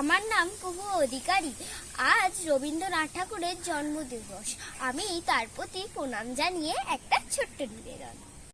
আমার নাম কুহু অধিকারী। আজ রবীন্দ্রনাথ ঠাকুরের জন্মদিবস। আমি তার প্রতি প্রণাম জানিয়ে একটা ছোট্ট নিবেদন।